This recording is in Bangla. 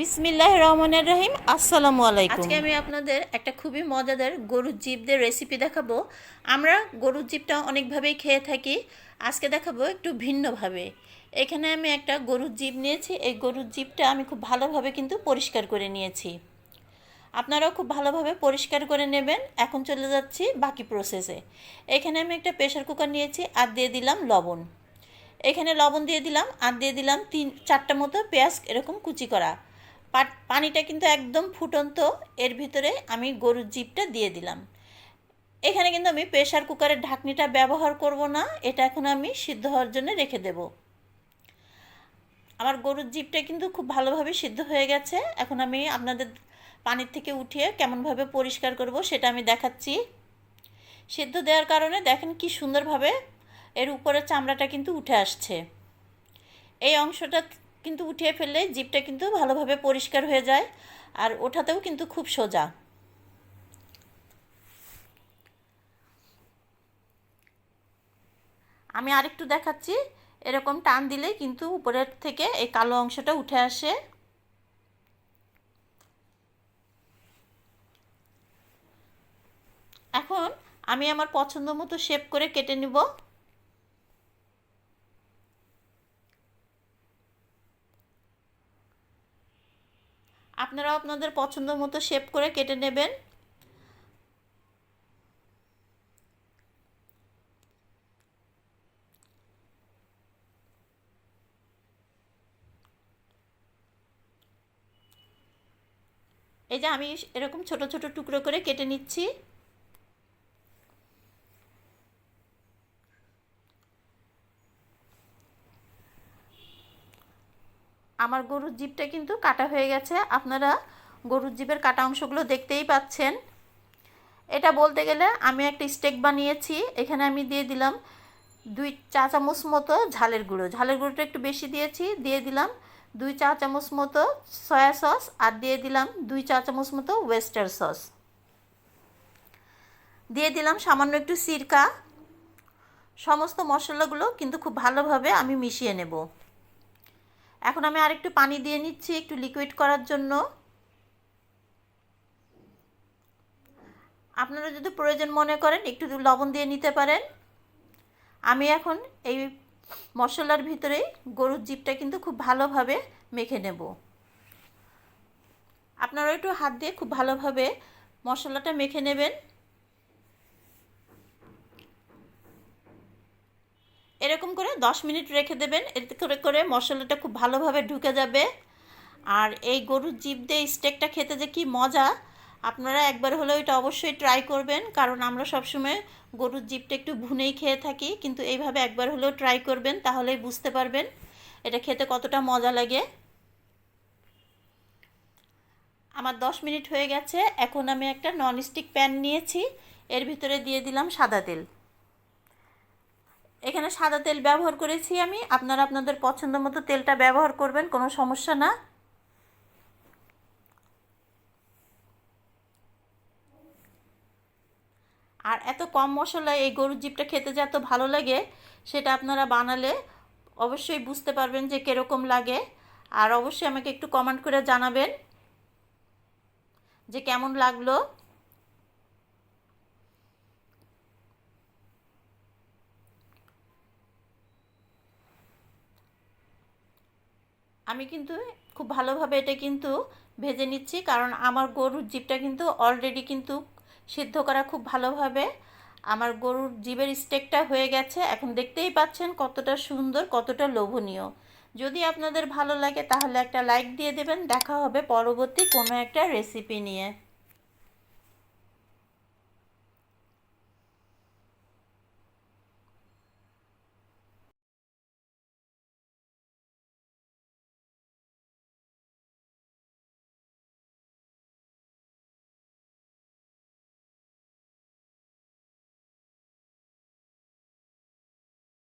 বিসমিল্লাহ রহমানের রহিম, আসসালামু আলাইকুম। আজকে আমি আপনাদের একটা খুবই মজাদার গরুর জিপদের রেসিপি দেখাবো। আমরা গরুর জিপটা অনেকভাবেই খেয়ে থাকি, আজকে দেখাবো একটু ভিন্নভাবে। এখানে আমি একটা গরুর জিপ নিয়েছি, এই গরুর জিপটা আমি খুব ভালোভাবে কিন্তু পরিষ্কার করে নিয়েছি। আপনারাও খুব ভালোভাবে পরিষ্কার করে নেবেন, এখন চলে যাচ্ছি বাকি প্রসেসে এখানে আমি একটা প্রেশার কুকার নিয়েছি, আর দিয়ে দিলাম লবণ। এখানে লবণ দিয়ে দিলাম, আর দিয়ে দিলাম তিন, চারটা মতো পেঁয়াজ এরকম কুচি করা। পানিটা কিন্তু একদম ফুটন্ত, এর ভিতরে আমি গরুর জিপটা দিয়ে দিলাম। এখানে কিন্তু আমি প্রেশার কুকারের ঢাকনিটা ব্যবহার করব না, এটা এখন আমি সিদ্ধ হওয়ার জন্য রেখে দেব। আমার গরুর জিপটা কিন্তু খুব ভালোভাবে সিদ্ধ হয়ে গেছে। এখন আমি আপনাদের পানির থেকে উঠিয়ে কেমনভাবে পরিষ্কার করব সেটা আমি দেখাচ্ছি। সিদ্ধ দেওয়ার কারণে দেখেন কি সুন্দরভাবে এর উপরের চামড়াটা কিন্তু উঠে আসছে। এই অংশটা কিন্তু উঠিয়ে ফেললে জিপটা কিন্তু ভালোভাবে পরিষ্কার হয়ে যায় আর ওঠাতেও কিন্তু খুব সোজা। আমি আরেকটু দেখাচ্ছি, এরকম টান দিলেই কিন্তু উপরের থেকে এই কালো অংশটা উঠে আসে। এখন আমি আমার পছন্দ মতো শেপ করে কেটে নিব। আপনারাও আপনাদের পছন্দ মতো শেপ করে কেটে নেবেন। এই যে আমি এরকম ছোট ছোট টুকরো করে কেটে নিচ্ছি। আমার গরুর জিপটা কিন্তু কাটা হয়ে গেছে। আপনারা গরুর জিপের কাটা অংশগুলো দেখতেই পাচ্ছেন। এটা বলতে গেলে আমি একটা স্টেক বানিয়েছি, এখানে আমি দিয়ে দিলাম দুই চা চামচ মতো ঝালের গুঁড়ো। ঝালের গুঁড়োটা একটু বেশি দিয়েছি, দিয়ে দিলাম দুই চা চামচ মতো সয়া সস আর দিয়ে দিলাম দুই চা চামচ মতো ওয়েস্টার সস দিয়ে দিলাম সামান্য একটু সিরকা। সমস্ত মশলাগুলো কিন্তু খুব ভালোভাবে আমি মিশিয়ে নেব। এখন আমি আরেকটু পানি দিয়ে নিচ্ছি একটু লিকুইড করার জন্য। আপনারা যদি প্রয়োজন মনে করেন, একটু লবণ দিয়ে নিতে পারেন। আমি এখন এই মশলার ভিতরে গরুর জিপটা কিন্তু খুব ভালোভাবে মেখে নেব। আপনারা একটু হাত দিয়ে খুব ভালোভাবে মশলাটা মেখে নেবেন। এরকম করে 10 মিনিট রেখে দেবেন। এতে করে করে মশলাটা খুব ভালোভাবে ঢুকে যাবে। আর এই গরুর জিপ দিয়ে স্টেকটা খেতে যে কি মজা, আপনারা একবার হলেও এটা অবশ্যই ট্রাই করবেন। কারণ আমরা সবসময় গরুর জিপটা একটু ভুনেই খেয়ে থাকি, কিন্তু এইভাবে একবার হলেও ট্রাই করবেন, তাহলেই বুঝতে পারবেন এটা খেতে কতটা মজা লাগে। আমার 10 মিনিট হয়ে গেছে, এখন আমি একটা ননস্টিক প্যান নিয়েছি। এর ভিতরে দিয়ে দিলাম সাদা তেল। এখানে সাদা তেল ব্যবহার করেছি আমি। আপনারা আপনাদের পছন্দ মতো তেলটা ব্যবহার করবেন, কোনো সমস্যা না। আর এত কম মশলায় এই গরুর জিপটা খেতে যে এত ভালো লাগে, সেটা আপনারা বানালে অবশ্যই বুঝতে পারবেন যে কীরকম লাগে। আর অবশ্যই আমাকে একটু কমেন্ট করে জানাবেন যে কেমন লাগল। আমি কিন্তু খুব ভালোভাবে এটা কিন্তু ভেজে নিচ্ছি, কারণ আমার গরুর জিপটা কিন্তু অলরেডি কিন্তু সিদ্ধ করা খুব ভালোভাবে। আমার গরুর জিভের স্টেকটা হয়ে গেছে। এখন দেখতেই পাচ্ছেন কতটা সুন্দর, কতটা লোভনীয়। যদি আপনাদের ভালো লাগে তাহলে একটা লাইক দিয়ে দেবেন। দেখা হবে পরবর্তী কোনো একটা রেসিপি নিয়ে।